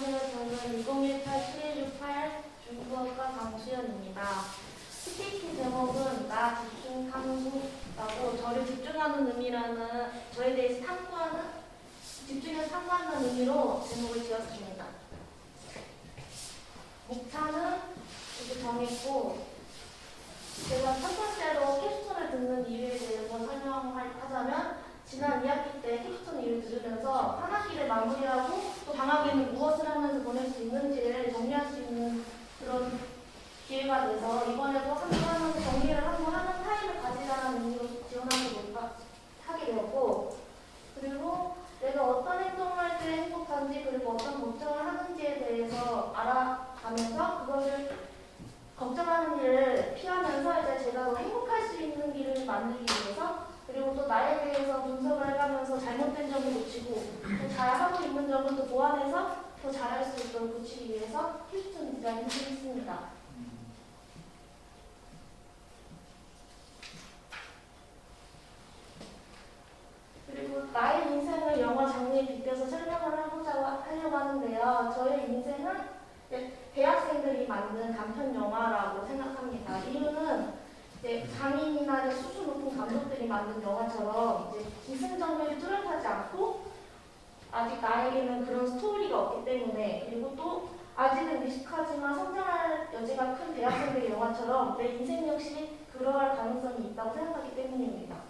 안녕하세요. 저는 2018-7168 중국어과 강수연입니다. PPT 제목은 나 집중 탐구라고 저를 집중하는 의미라는 저에 대해서 탐구하는 집중해서 탐구하는 의미로 제목을 지었습니다. 목차는 이렇게 정했고 제가 첫 번째로 캡스톤을 듣는 이유에 대해서 설명하자면 지난 2학기 때 캡스톤 일을 들으면서 한 학기를 마무리하고 또 방학에는 무엇을 하면서 보낼 수 있는지를 정리할 수 있는 그런 기회가 돼서 이번에도 한번 하면서 정리를 한번 하는 타임을 가지라는 의미로 지원하게 될까 하게 되었고 그리고 내가 어떤 행동을 할 때 행복한지 그리고 어떤 걱정을 하는지에 대해서 알아가면서 그것을 걱정하는 일을 피하면서 이제 제가 더 행복할 수 있는 길을 만들기 위해서 그리고 또 나에 대해서 분석을 해가면서 잘못된 점을 고치고 또 잘하고 있는 점은 또 보완해서 더 잘할 수 있도록 고치기 위해서 힐스톤 디자인을 했습니다. 그리고 나의 인생을 영화 장르에 빗대서 설명을 해보자고 하려고 하는데요. 저의 인생은 대학생들이 만든 단편 영화라고 생각합니다. 이유는 이제 장인이나 수준 높은 감독들이 만든 영화처럼 이제 기승전결이 뚜렷하지 않고 아직 나에게는 그런 스토리가 없기 때문에 그리고 또 아직은 미숙하지만 성장할 여지가 큰 대학생들의 영화처럼 내 인생 역시 그러할 가능성이 있다고 생각하기 때문입니다.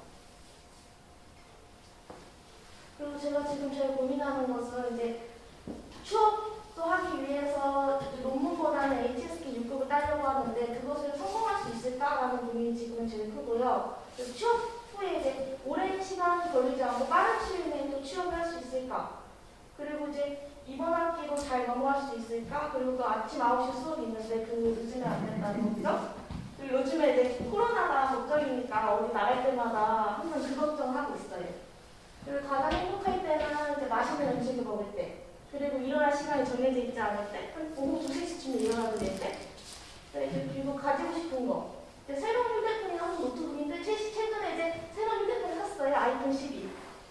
제가 지금 제일 고민하는 것은 이제 취업도 하기 위해서 논문보다는 HSK 6급을 따려고 하는데 그것을 성공할 수 있을까라는 고민이 지금 제일 크고요. 취업 후에 이제 오랜 시간 걸리지 않고 빠른 시일 내에 또 취업을 할 수 있을까? 그리고 이제 이번 학기도 잘 넘어갈 수 있을까? 그리고 또 아침 9시 수업이 있는데 그 늦으면 안 된다는 거죠? 그리고 요즘에 이제 코로나가 걱정이니까 어디 나갈 때마다 항상 그 걱정하고 있어요. 그리고 가장 행복할 때는 이제 맛있는 음식을 먹을 때, 그리고 일어날 시간이 정해져 있지 않을 때, 한 오후 2, 3시쯤에 일어나도 될 때, 네, 이제 그리고 가지고 싶은 거. 이제 새로운 휴대폰이 한번 노트북인데 최, 최근에 이제 새로운 휴대폰을 샀어요. 아이폰 12.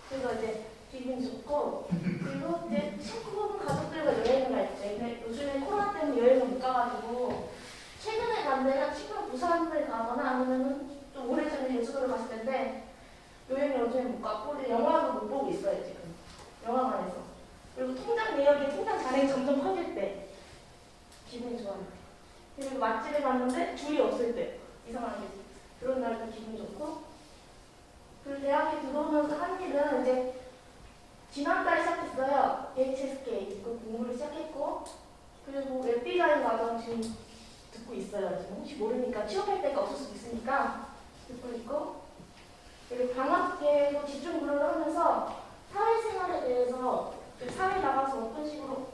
그래서 이제 기분 좋고, 그리고 이제 친구 혹은 가족들과 여행을 갈 때, 근데 요즘에 코로나 때문에 여행을 못 가가지고, 최근에 간 데가 친구랑 부산을 가거나 아니면은 좀 오래전에 제주도를 갔을 텐데, 여행을 요즘에 못 갔고, 근데 영화도 못 보고 있어요, 지금. 영화관에서. 그리고 통장 내역이 통장 잔액이 점점 커질 때, 기분이 좋아요. 그리고 맛집에 갔는데 줄이 없을 때, 이상하게. 그런 날도 기분 좋고. 그리고 대학에 들어오면서 한 일은 이제, 지난달에 시작했어요. HSK 그 공부를 시작했고, 그리고 웹디자인 과정 지금 듣고 있어요. 지금 혹시 모르니까 취업할 데가 없을 수도 있으니까 듣고 있고, 그리고 방학 때도 집중 근로를 하면서 사회생활에 대해서 그 사회 나가서 어떤 식으로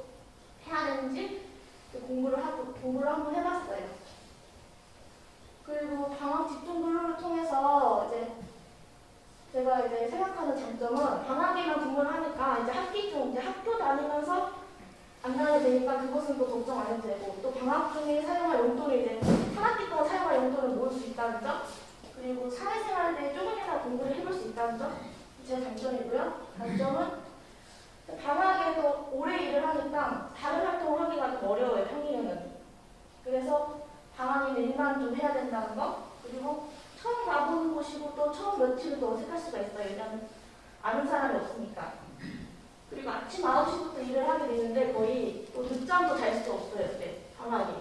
해야 되는지 그 공부를 하고 공부를 한번 해봤어요. 그리고 방학 집중 근로를 통해서 이제 제가 이제 생각하는 장점은 방학에만 공부를 하니까 이제 학기 중 이제 학교 다니면서 안 가게 되니까 그것은 또 걱정 안 해도 되고 또 방학 중에 사용할 용돈을 이제 한 학기 동안 사용할 용돈을 모을 수 있다는 점 그리고 사회생활에 조금이나 공부를 해볼 수 있다는 점제 장점이고요. 단점은 방학에도 오래 일을 하니까 다른 활동을 하기가 좀 어려워요. 평일에는. 그래서 방학에 일만 좀 해야 된다는 거 그리고 처음 가보는 곳이고 또 처음 며칠은 또 어색할 수가 있어요. 왜냐면 아는 사람이 없으니까. 그리고 아침 9시부터 일을 하게 되는데 거의 또 늦잠도 잘 수 없어요. 그때 방학에.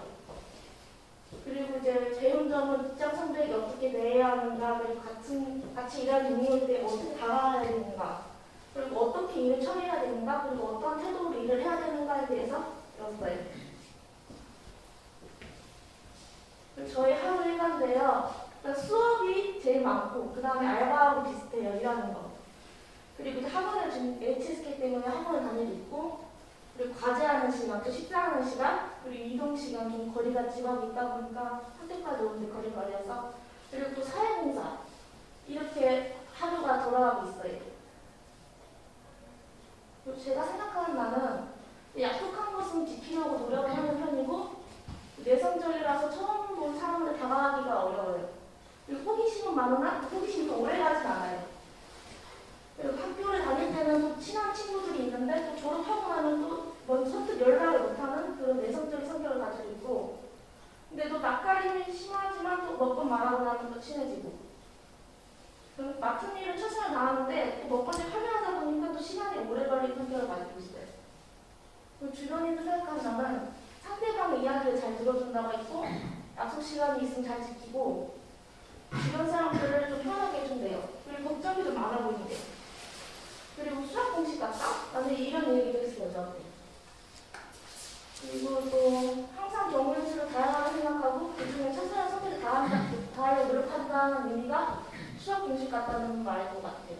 그리고 이제 배운 점은 직장 선배에게 어떻게 대해야 하는가, 그리고 같이, 같이 일하는 때 어떻게 다가가야 되는가, 그리고 어떻게 일을 처리해야 되는가, 그리고 어떤 태도로 일을 해야 되는가에 대해서 배웠어요. 저희 하루 일과인데요. 수업이 제일 많고, 그 다음에 알바하고 비슷해요, 일하는 거. 그리고 이제 학원을 지금 HSK 때문에 학원을 다니고 있고, 그리고 과제하는 시간, 또 식사하는 시간, 그리고 이동 시간 좀 거리가 집하고 있다 보니까 학교까지 오는데 거리가 멀어서 그리고 또 사회봉사 이렇게 하루가 돌아가고 있어요. 그리고 제가 생각하는 나는 약속한 것은 지키려고 노력을 하는 편이고 내성적이라서 처음 본 사람을 다가가기가 어려워요. 그리고 호기심은 많으나 그 호기심이 또 오래 가 먹고 말하고 나면 또 친해지고 그럼 맡은 일을 최선을 다하는데 또 몇 번씩 하면서 보니까 또 시간이 오래 걸린 성격을 가지고 있어요. 그 주변인들 생각하자면 상대방 이야기를 잘 들어준다고 했고 약속 시간이 있으면 잘 지키고 주변 사람들을 좀 편하게 해준대요. 그리고 걱정이 좀 많아 보이는데 그리고 수학 공식 같다? 나는 이런 얘기도 했어요, 저한테. 그리고 또 항상 경험의 수를 다양하게 생각하고 그중에 최선을 다한다, 다하려 노력한다는 의미가 수학 공식 같다는 말인 것 같아요.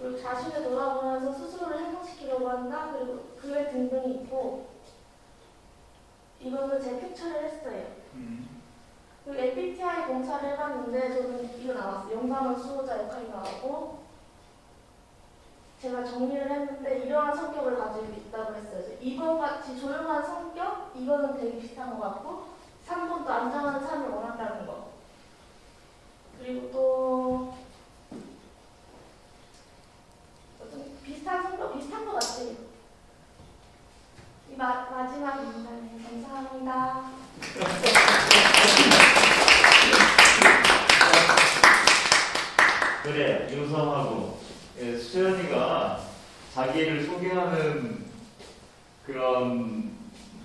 그리고 자신을 돌아보면서 스스로를 행복시키려고 한다. 그리고 그외 등등이 있고 이거는 제 캡처를 했어요. 음. 그리고 MBTI 검사를 해봤는데 저는 이거 나왔어요. 영감은 수호자 역할이 나오고 제가 정리를 했는데 이러한 성격을 가지고 있다고 했어요. 2번 같이 조용한 성격 이거는 되게 비슷한 것 같고 3번도 안정한 삶을 원한다는 거. 그리고 또 좀 비슷한 비슷한 것 같아요. 이 마, 마지막 인사네. 감사합니다. 그래 유성하고 예, 수연이가 자기를 소개하는 그런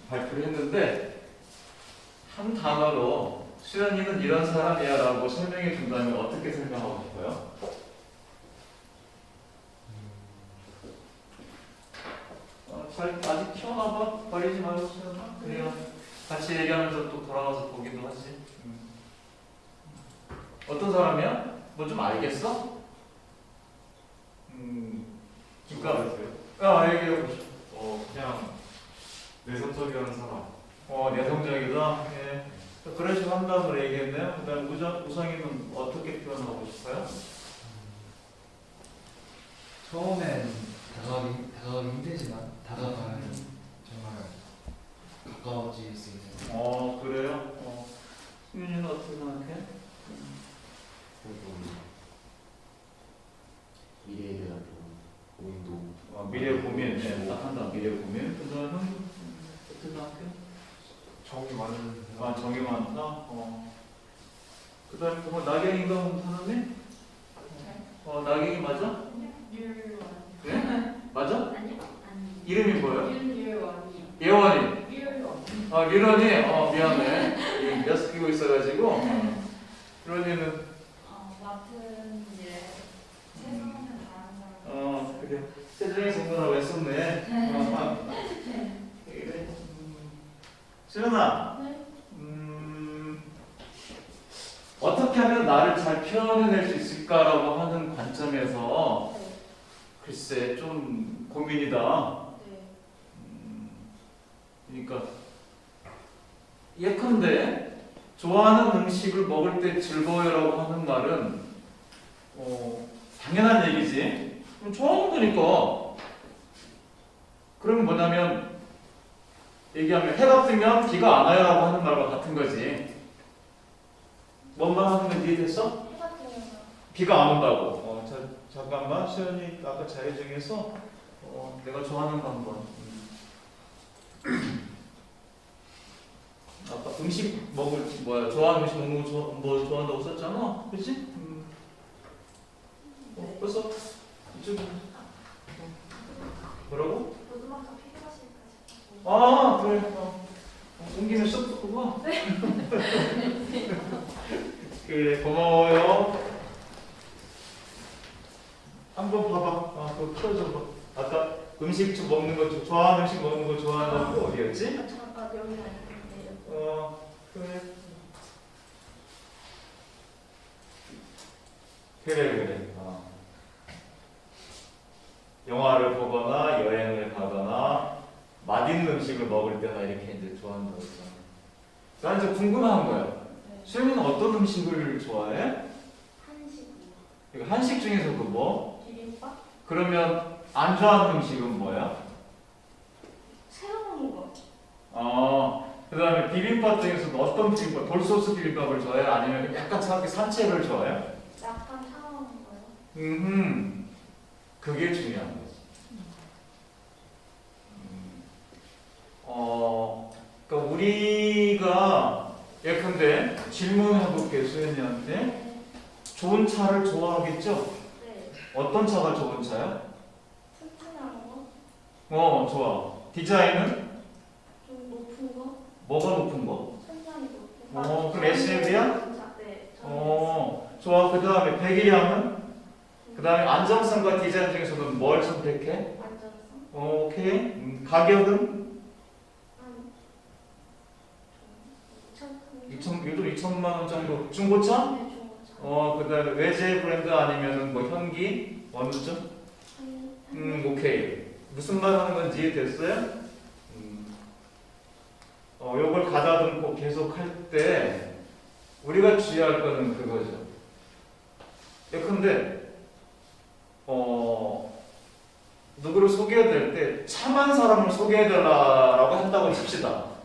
발표를 했는데 한 단어로 수연이는 이런 사람이야 라고 설명해 준다면 어떻게 설명하고 싶어요? 어, 잘 아직 키워놔봐 버리지 말고 수연아 그래야 같이 얘기하면서 또 돌아가서 보기도 하지. 음. 어떤 사람이야? 뭐 좀 알겠어? 음, 그러니까 아 얘기해 보시죠. 어 그냥 내성적이라는 사람 어 내성적이다. 예. 그런 식으로 한다고 얘기했네요. 그다음 우정 우성이는 어떻게 표현하고 싶어요? 처음엔 다가가기, 다가가기 힘들지만 다가가면 정말 가까워질 수 있는 어 그래요. 어. 수민이는 어떻게 생각해? 미래에 대한 고민도 어, 미래 고민. 네, 딱 한다. 미래 고민. 그다음 형 어떻게 생각해? 정이 많은 아 정이 많다. 어. 그 다음에 뭐 나경이가 온 사람이? 어 나경이 맞아? 네? 맞아? 이름이 뭐예요? 예원이. 아 유런이. 어 미안해. 몇 끼고 있어가지고. 어. 맡은 일, 세상에는 다른 사람. 어 그래. 세정이 공부라고 했었네. 어. 수연아. 네. 음, 어떻게 하면 나를 잘 표현해낼 수 있을까라고 하는 관점에서 네. 글쎄 좀 고민이다. 네. 음, 그러니까 예컨대 좋아하는 음식을 먹을 때 즐거워요라고 하는 말은 어, 당연한 얘기지. 그럼 좋아하는 거니까. 그러면 뭐냐면 얘기하면 해가 뜨면 비가 안 와요라고 하는 말과 같은 거지. 뭔 말 하는 건 이해됐어? 해가 뜨면 비가 안 온다고. 어, 자, 잠깐만 수연이 아까 자유 중에서 어, 내가 좋아하는 거 한번. 음. 아까 음식 먹을 뭐야 좋아하는 음식 먹는 거 좋아, 뭐 좋아한다고 썼잖아, 그렇지? 음. 어, 벌써 이쪽 뭐라고? 로드마크 필요하실까요? 아 그래. 어. 어, 온 김에 수업 듣고 가. 그래 고마워요. 한번 봐봐. 아 그거 풀어줘봐. 아까 음식 좀 먹는 거 좀- 좋아하는 음식 먹는 거 좋아한다고 어디였지? 아, 잠깐 여기 아닌데요. 어 그래. 그래 그래. 어. 영화를 보거나 여행을 가거나 맛있는 음식을 먹을 때나 이렇게 이제 좋아한다고 했잖아. 난 이제 궁금한 거야. 네. 수영이는 어떤 음식을 좋아해? 한식이요. 이거 한식 중에서도 뭐? 비빔밥? 그러면 안 좋아하는 음식은 뭐야? 새로운 거. 어, 그 다음에 비빔밥 중에서도 어떤 비빔밥? 돌소스 비빔밥을 좋아해? 아니면 약간 차갑게 산채를 좋아해? 약간 차가운 거요. 음, 그게 중요한 거지. 어, 그러니까 우리가 예컨대 질문해볼게 수현이한테 네. 좋은 차를 좋아하겠죠? 네. 어떤 차가 좋은 차야? 튼튼한 거. 어, 좋아. 디자인은 좀 높은 거? 뭐가 높은 거? 천장이 높은 어, 그럼 SM이야? 네. 저는 어, 좋아. 그 다음에 배기량은? 그 다음에 안정성과 디자인 중에서는 뭘 선택해? 안전성. 어, 오케이. 음, 가격은? 한 2천 2천, 요즘 2천만 원 정도. 중고차? 네, 중고차. 어, 그 다음에 외제 브랜드 아니면은 뭐 현기? 어느 쪽? 한- 음, 오케이. 무슨 말 하는 건지 이해됐어요? 음. 어, 요걸 가다듬고 계속 할 때 우리가 주의할 거는 그거죠. 예컨대 어, 누구를 소개해야 될 때 참한 사람을 소개해달라고 한다고 칩시다.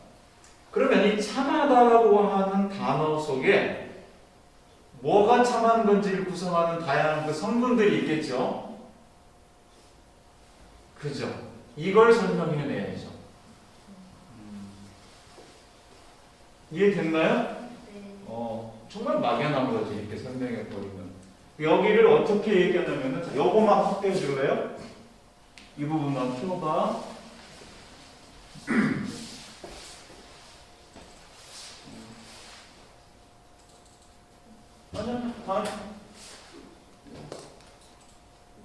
그러면 이 참하다라고 하는 단어 속에 뭐가 참한 건지를 구성하는 다양한 그 성분들이 있겠죠. 그죠? 이걸 설명해내야죠. 음. 이해됐나요? 네. 어, 정말 막연한 거지, 이렇게 설명해버리면. 여기를 어떻게 얘기하냐면은, 자, 요거만 확대해 줄래요? 이 부분만 펴봐. 아니야, 다.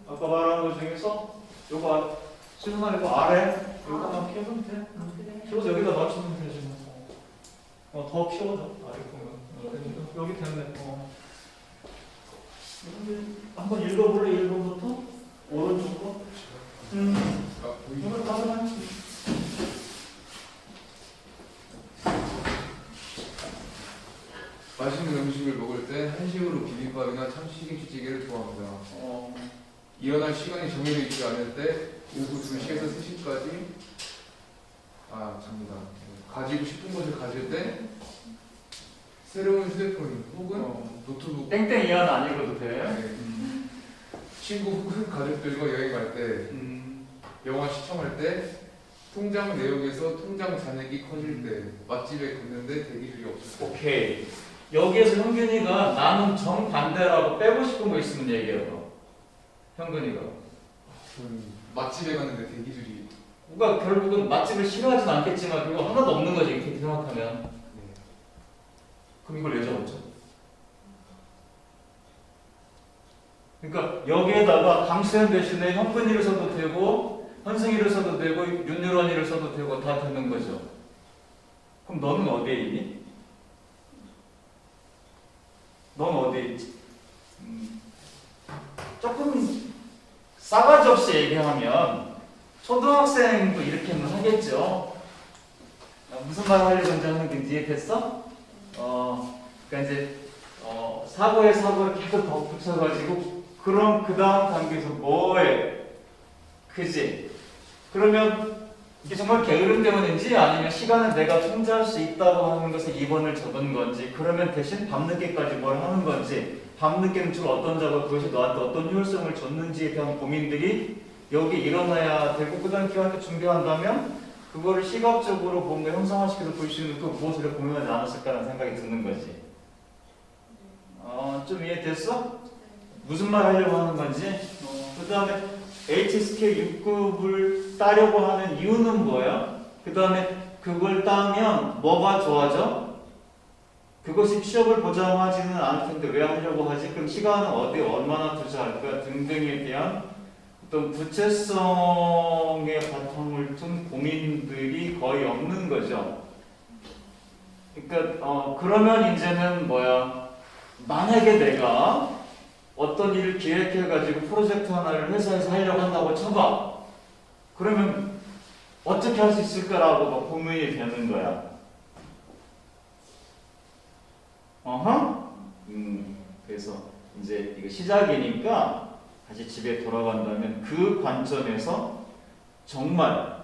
아까 말한 것 중에서 요거 아- 수준아 이거 아래 요거만 키우면 돼. 아. 키워서 여기다 맞추면 되지 뭐. 어, 더 키워줘 아래 보면. 어, 여기- 됐네. 어. 한번 읽어볼래 1번부터? 오른쪽 거? 음. 아, 보이죠? 이걸 따라해. 맛있는 음식을 먹을 때 비빔밥이나 참치김치찌개를 좋아합니다. 어. 일어날 시간이 정해져 있지 않을 때 오후 2시에서 3시까지 아 잡니다. 가지고 싶은 것을 가질 때 새로운 휴대폰 혹은 어. 노트북 땡땡 이하는 안 읽어도 돼. 네, 음. 친구 혹은 가족들과 여행 갈 때 음. 영화 시청할 때 통장 내역에서 통장 잔액이 커질 때 맛집에 갔는데 대기줄이 없을 때 오케이. 여기에서 현균이가 나는 정반대라고 빼고 싶은 거 있으면 얘기해봐. 현근이가. 맛집에 갔는데 대기줄이 그러니까 결국은 맛집을 싫어하진 않겠지만 그거 하나도 없는 거지 이렇게 생각하면. 네. 그럼 이걸 왜 적었죠? 그러니까 여기에다가 강수현 대신에 현근이를 써도 되고 현승이를 써도 되고 윤유런이를 써도 되고 다 되는 거죠. 그럼 너는 어디에 있니? 넌 어디에 있지? 음, 조금 싸가지 없이 얘기하면 초등학생도 이렇게는 하겠죠. 아, 무슨 말 하려고 하는 건지 이해됐어? 어, 그러니까 이제 어, 사고에 사고를 계속 덧붙여가지고 그럼 그 다음 단계에서 뭐해? 그지? 그러면 이게 정말 게으름 때문인지 아니면 시간을 내가 통제할 수 있다고 하는 것에 2번을 적은 건지 그러면 대신 밤늦게까지 뭘 하는 건지 밤늦게는 주로 어떤 작업 그것이 너한테 어떤 효율성을 줬는지에 대한 고민들이 여기 일어나야 되고 그 다음 기간에 준비한다면 그거를 시각적으로 뭔가 형상화시켜서 볼 수 있는 그 무엇을 고민하지 않았을까라는 생각이 드는 거지. 어, 좀 이해됐어? 무슨 말 하려고 하는 건지? 어, 그 다음에 HSK 6급을 따려고 하는 이유는 뭐야? 그 다음에 그걸 따면 뭐가 좋아져? 그것이 취업을 보장하지는 않을 텐데 왜 하려고 하지? 그럼 시간은 어디 얼마나 투자할까? 등등에 대한 어떤 구체성의 바탕을 둔 고민들이 거의 없는 거죠. 그러니까 어, 그러면 이제는 뭐야? 만약에 내가 어떤 일을 기획해가지고 프로젝트 하나를 회사에서 하려고 한다고 쳐봐. 그러면 어떻게 할 수 있을까라고 막 고민이 되는 거야. 어허? 음, 그래서 이제 이거 시작이니까 다시 집에 돌아간다면 그 관점에서 정말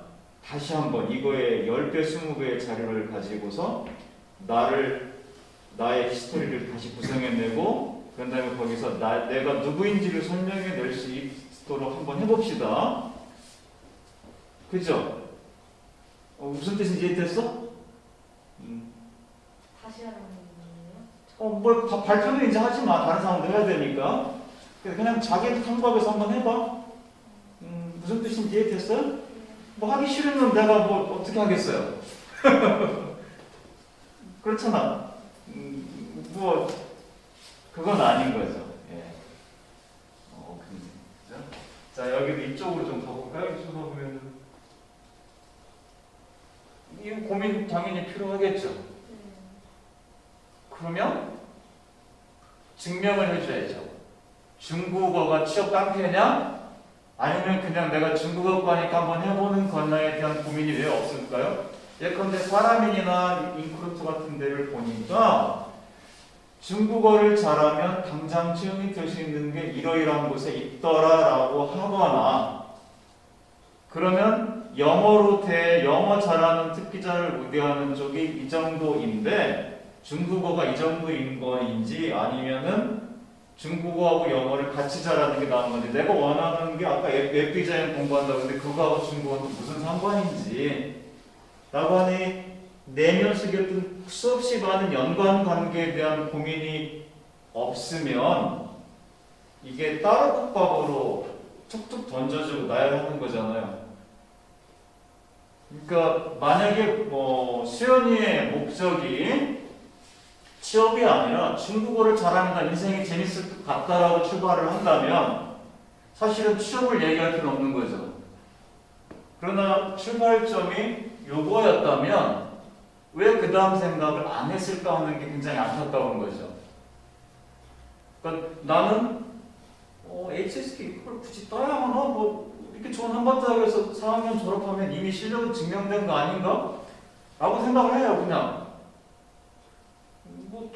다시 한번 이거에 10배, 20배의 자료를 가지고서 나를 나의 히스토리를 다시 구성해내고 그런 다음에 거기서 나, 내가 누구인지를 설명해 낼 수 있도록 한번 해봅시다. 그죠? 어, 무슨 뜻인지 이해됐어? 음. 다시 하라는 거예요? 어, 뭘 바- 발표는 이제 하지 마. 다른 사람도 해야 되니까. 그냥 자기 통밥에서 한번 해봐. 음, 무슨 뜻인지 이해됐어요? 뭐 하기 싫으면 내가 뭐 어떻게 하겠어요? 그렇잖아. 음, 뭐 그건 아닌 거죠. 예. 어, 근데, 그죠? 자 여기도 이쪽으로 좀 가볼까요? 이쪽 가보면은 이 고민 당연히 필요하겠죠. 그러면 증명을 해줘야죠. 중국어가 취업 깡패냐? 아니면 그냥 내가 중국어과니까 한번 해보는 거냐에 대한 고민이 왜 없을까요? 예컨대 사람인이나 인크루트 같은 데를 보니까 중국어를 잘하면 당장 채용이 될 수 있는 게 이러이러한 곳에 있더라라고 하거나 그러면 영어로 대 영어 잘하는 특기자를 우대하는 쪽이 이 정도인데 중국어가 이 정도인 거인지 아니면은 중국어하고 영어를 같이 잘하는 게 나은 건지 내가 원하는 게 아까 웹, 웹 디자인 공부한다고 했는데 그거하고 중국어도 무슨 상관인지 라고 하니 내면 속에 어떤 수없이 많은 연관 관계에 대한 고민이 없으면 이게 따로 국밥으로 툭툭 던져주고 나열하는 거잖아요. 그러니까 만약에 뭐 수연이의 목적이 취업이 아니라 중국어를 잘하면 인생이 재밌을 것 같다라고 출발을 한다면 사실은 취업을 얘기할 필요 없는 거죠. 그러나 출발점이 요거였다면 왜 그 다음 생각을 안 했을까 하는 게 굉장히 안타까운 거죠. 그러니까 나는 어, HSK 그걸 굳이 떠야 하나? 뭐 이렇게 좋은 한바탕에서 4학년 졸업하면 이미 실력은 증명된 거 아닌가? 라고 생각을 해요 그냥 뭐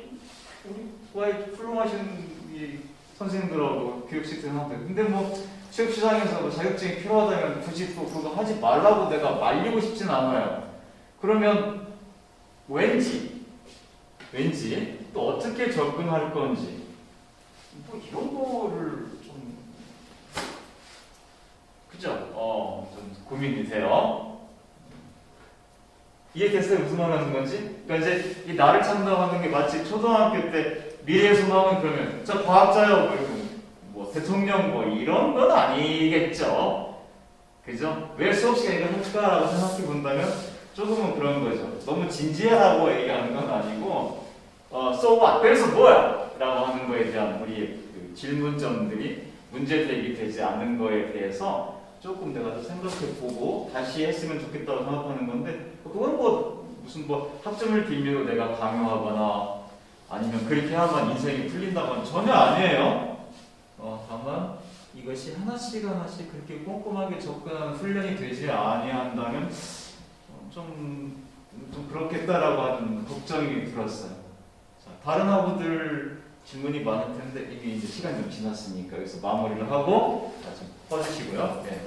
우리 과에 훌륭하신 이 선생님들하고 교육 시스템한테 근데 뭐 취업 시장에서 뭐 자격증이 필요하다면 굳이 또 그거 하지 말라고 내가 말리고 싶진 않아요. 그러면 왠지 왠지 또 어떻게 접근할 건지 뭐 이런 거를 좀 그죠? 어 좀 고민이 돼요. 이해됐어요? 무슨 말 하는 건지? 그러니까 이제 이 나를 참담하는 게 마치 초등학교 때 미래의 소망은 그러면 저 과학자요 그리고 뭐 대통령 뭐 이런 건 아니겠죠. 그죠? 왜 수업 시간에 이걸 할까라고 생각해 본다면 조금은 그런 거죠. 너무 진지하라고 얘기하는 건 아니고 어, so what? 그래서 뭐야? 라고 하는 거에 대한 우리의 그 질문점들이 문제 제기 되지 않는 거에 대해서 조금 내가 더 생각해 보고 다시 했으면 좋겠다고 생각하는 건데 그건 뭐 무슨 뭐 학점을 빌미로 내가 강요하거나 아니면 그렇게 하면 인생이 풀린다거나 전혀 아니에요. 어, 다만 이것이 하나씩 하나씩 그렇게 꼼꼼하게 접근하는 훈련이 되지 아니한다면 어, 좀, 좀 그렇겠다라고 하는 걱정이 들었어요. 자, 다른 학우들 질문이 많을 텐데 이미 이제 시간이 좀 지났으니까 여기서 마무리를 하고 자, 좀 꺼주시고요. 네.